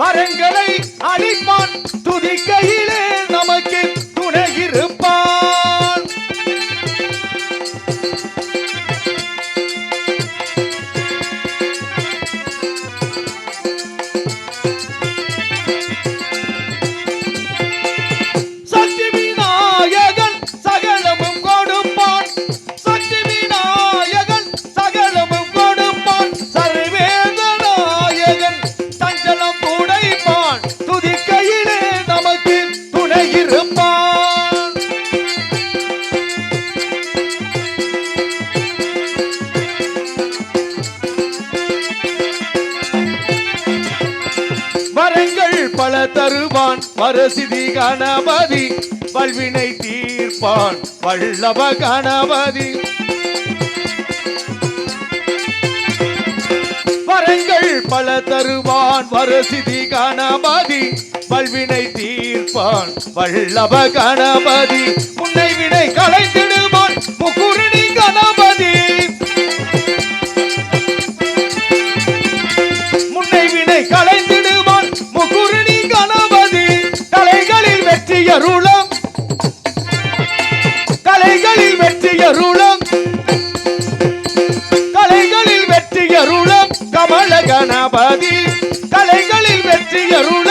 வரங்களை அழிப்பான் துதிக்கையிலே. தருவான் வரசிதி கணபதி வல்வினை தீர்ப்பான் வல்லப கணபதி. வரங்கள் பல தருவான் வரசிதி கணபதி பல்வினை தீர்ப்பான் வல்லப கணபதி. உன்னை வினை கலைத்திடுவான் கலைகளில் வெற்றியருளம் கமல கணபதி கலைகளில் வெற்றியருள கமல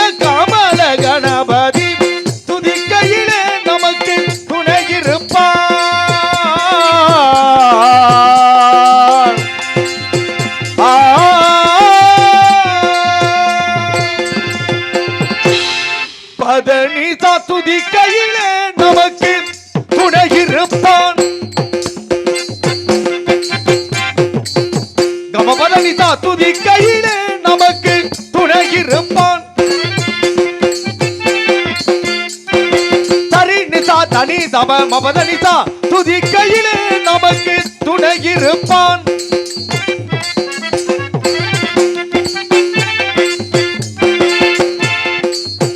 தனி தப மபதனிதா துதி கையிலே நமக்கு துணை இருப்பான்.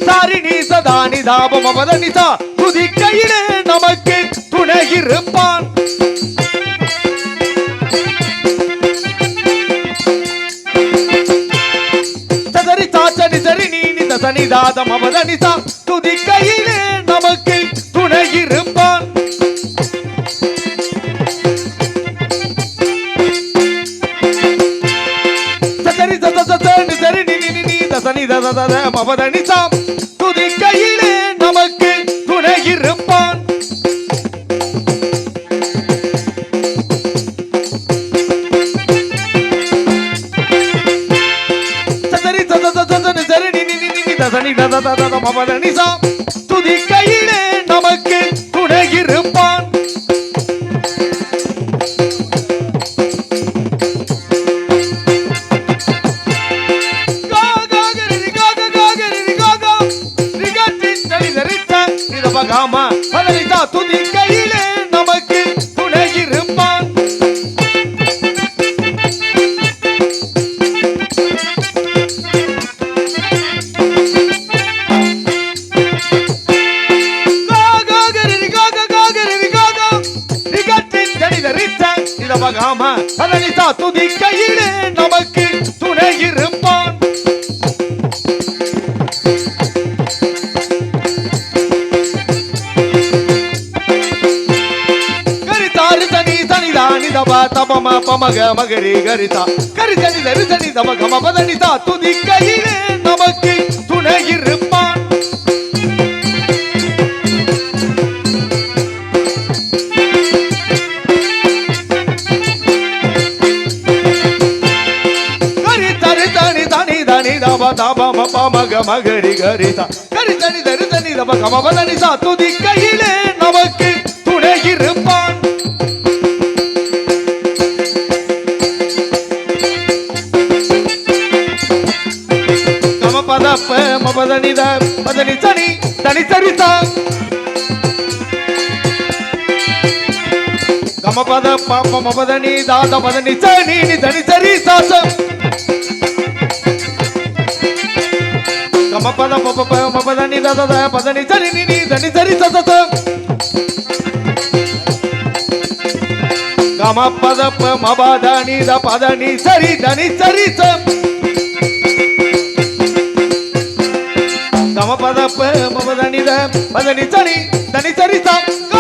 சாரிணி சதானி தாபம் அவதனிசா துதிக்கையிலே நமக்கு துணை இருப்பான். சதரி சாச்சடி சரி நீ நித சனி தாதம் சரி தத தத சரி நீ நீ நீ நீ தசனி தத தத மபதனிசா துதிக்கையிலே நமக்கு மறவாகாம பழனிதா துதிக்கையிலே நமக்கு துணை இருப்பான். தபம பமக மகரி கரிதா. கரிதனி தரிசனி தமகம பதனிதா துதிக்கையிலே நமக்கு தப ம மகரி கரித கரி தனி தரி தனி தப கம பதனி துதி கையிலே நமக்கு துணை இருப்பான். கம பதப்ப மபதனித பதனி தனி தனி சரிதா கம பத பாப்ப மபதனி தாத பதனி சனி தனி சரி சாசம் கம பத பப்ப ப மபதனி தாத த பதனி தனி நி தனி சரி சசம் கம பத ப மபதனி த பதனி சரி தனி சரி சம் பதப்ப மபதனித பதனி சரி தனி சரி சாம்